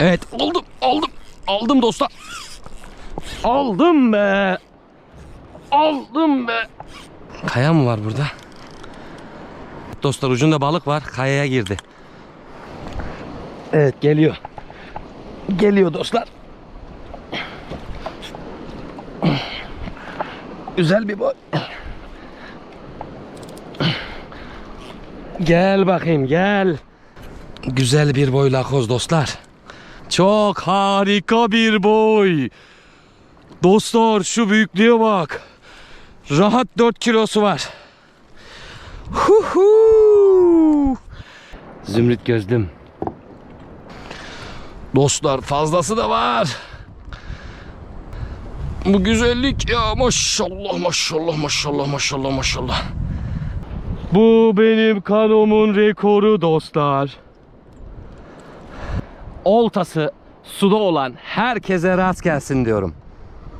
Evet aldım aldım. Aldım dostlar. Aldım be. Aldım be. Kaya mı var burada? Dostlar ucunda balık var. Kayaya girdi. Evet geliyor. Geliyor dostlar. Güzel bir boy. Gel bakayım gel. Güzel bir boy lakoz dostlar. Çok harika bir boy. Dostlar şu büyüklüğe bak. Rahat 4 kilosu var. Huhu. Zümrüt gözlüm. Dostlar fazlası da var. Bu güzellik ya maşallah maşallah maşallah maşallah maşallah. Bu benim kanomun rekoru dostlar. Oltası suda olan herkese rast gelsin diyorum.